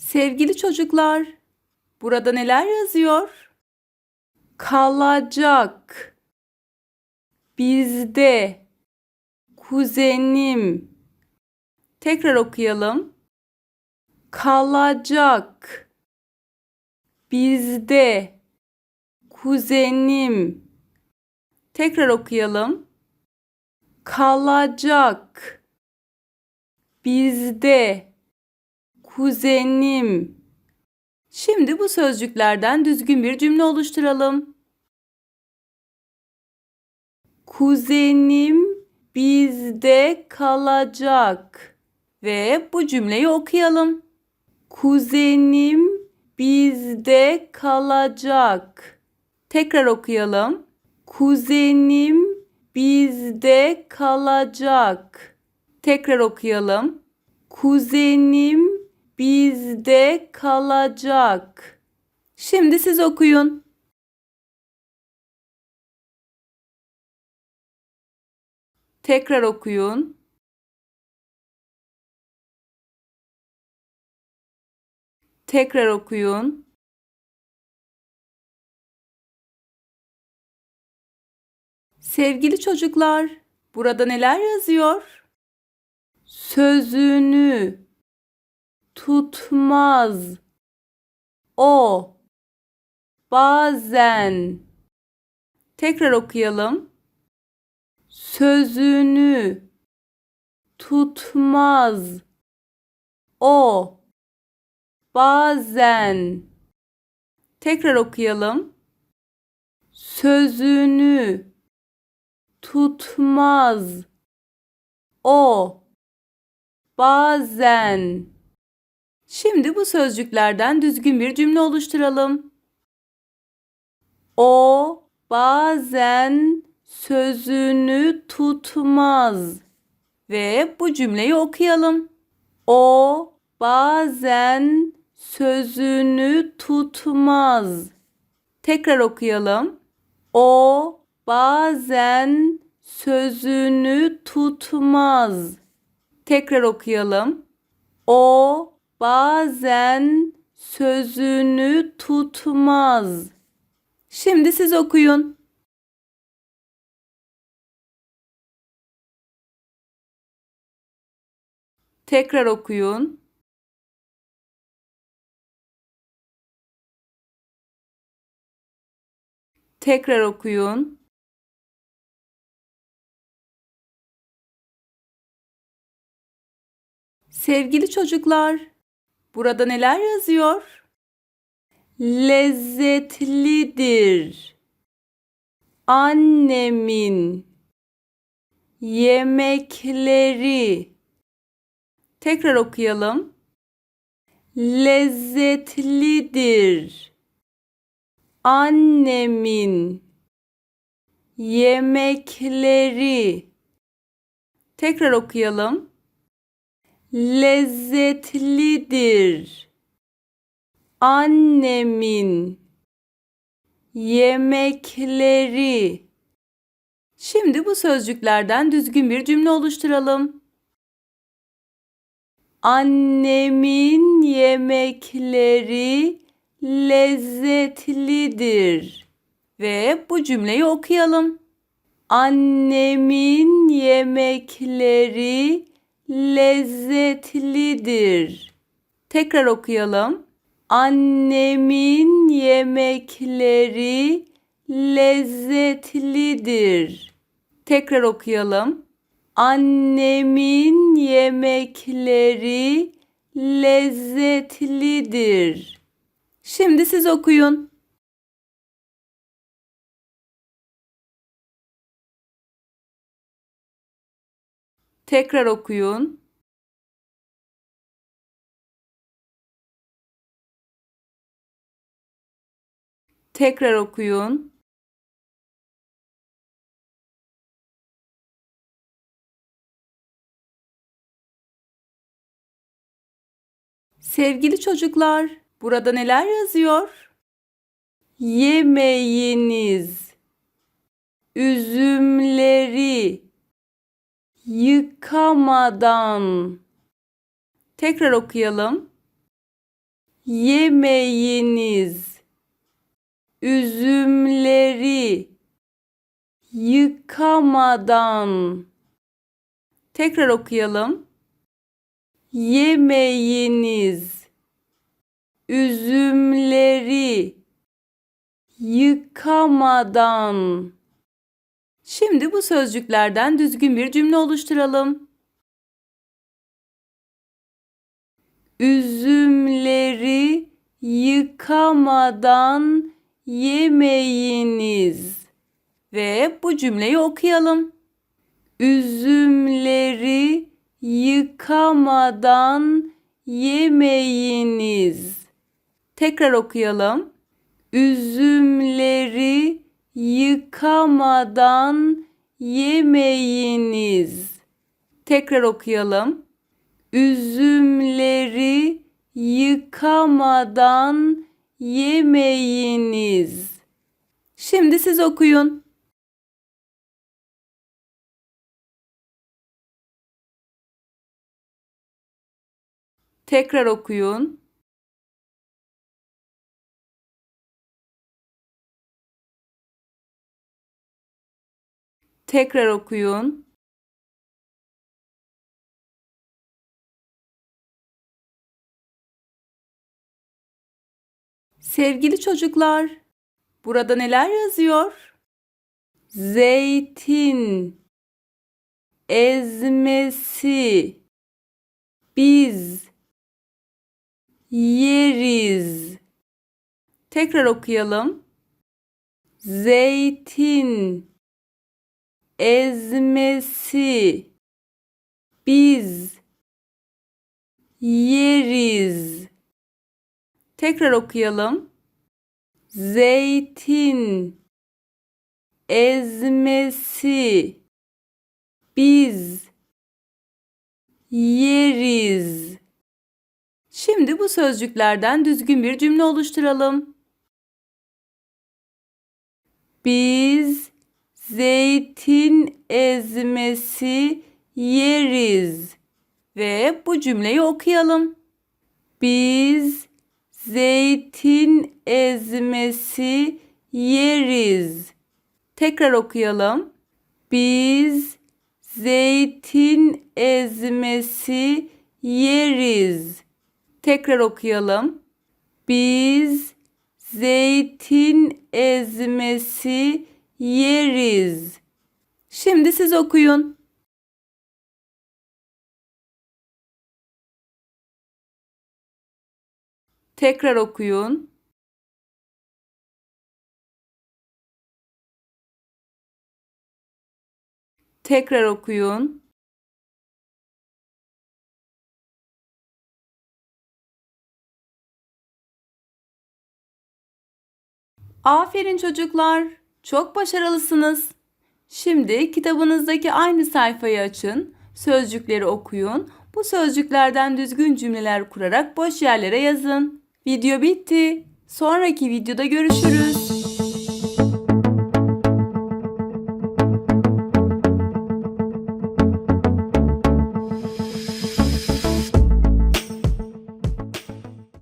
Sevgili çocuklar, burada neler yazıyor? Kalacak. Bizde. Kuzenim. Tekrar okuyalım. Kalacak. Bizde. Kuzenim. Tekrar okuyalım. Kalacak. Bizde. Kuzenim. Şimdi bu sözcüklerden düzgün bir cümle oluşturalım. Kuzenim bizde kalacak ve bu cümleyi okuyalım. Kuzenim bizde kalacak. Tekrar okuyalım. Kuzenim bizde kalacak. Tekrar okuyalım. Kuzenim bizde kalacak. Şimdi siz okuyun. Tekrar okuyun. Tekrar okuyun. Sevgili çocuklar, burada neler yazıyor? Sözünü tutmaz. O bazen tekrar okuyalım. Sözünü tutmaz. O bazen tekrar okuyalım. Sözünü tutmaz. O bazen Şimdi bu sözcüklerden düzgün bir cümle oluşturalım. O bazen sözünü tutmaz ve bu cümleyi okuyalım. O bazen sözünü tutmaz. Tekrar okuyalım. O bazen sözünü tutmaz. Tekrar okuyalım. O bazen sözünü tutmaz. Şimdi siz okuyun. Tekrar okuyun. Tekrar okuyun. Sevgili çocuklar, burada neler yazıyor? Lezzetlidir. Annemin yemekleri. Tekrar okuyalım. Lezzetlidir. Annemin yemekleri. Tekrar okuyalım lezzetlidir. Annemin yemekleri. Şimdi bu sözcüklerden düzgün bir cümle oluşturalım. Annemin yemekleri lezzetlidir. Ve bu cümleyi okuyalım. Annemin yemekleri lezzetlidir. Tekrar okuyalım. Annemin yemekleri lezzetlidir. Tekrar okuyalım. Annemin yemekleri lezzetlidir. Şimdi siz okuyun. Tekrar okuyun. Tekrar okuyun. Sevgili çocuklar, burada neler yazıyor? Yemeğiniz üzümleri yıkamadan. Tekrar okuyalım. yemeyiniz. Üzümleri yıkamadan. Tekrar okuyalım. Yemeyiniz. Üzümleri yıkamadan. Şimdi bu sözcüklerden düzgün bir cümle oluşturalım. Üzümleri yıkamadan yemeyiniz. Ve bu cümleyi okuyalım. Üzümleri yıkamadan yemeyiniz. Tekrar okuyalım. Üzümleri yıkamadan yemeyiniz. Tekrar okuyalım. Üzümleri yıkamadan yemeyiniz. Şimdi siz okuyun. Tekrar okuyun. Tekrar okuyun. Sevgili çocuklar, burada neler yazıyor? Zeytin ezmesi biz yeriz. Tekrar okuyalım. Zeytin ezmesi biz yeriz. Tekrar okuyalım. Zeytin ezmesi biz yeriz. Şimdi bu sözcüklerden düzgün bir cümle oluşturalım. Biz zeytin ezmesi yeriz. Ve bu cümleyi okuyalım. Biz zeytin ezmesi yeriz. Tekrar okuyalım. Biz zeytin ezmesi yeriz. Tekrar okuyalım. Biz zeytin ezmesi yeriz. Şimdi siz okuyun. Tekrar okuyun. Tekrar okuyun. Aferin çocuklar. Çok başarılısınız. Şimdi kitabınızdaki aynı sayfayı açın. Sözcükleri okuyun. Bu sözcüklerden düzgün cümleler kurarak boş yerlere yazın. Video bitti. Sonraki videoda görüşürüz.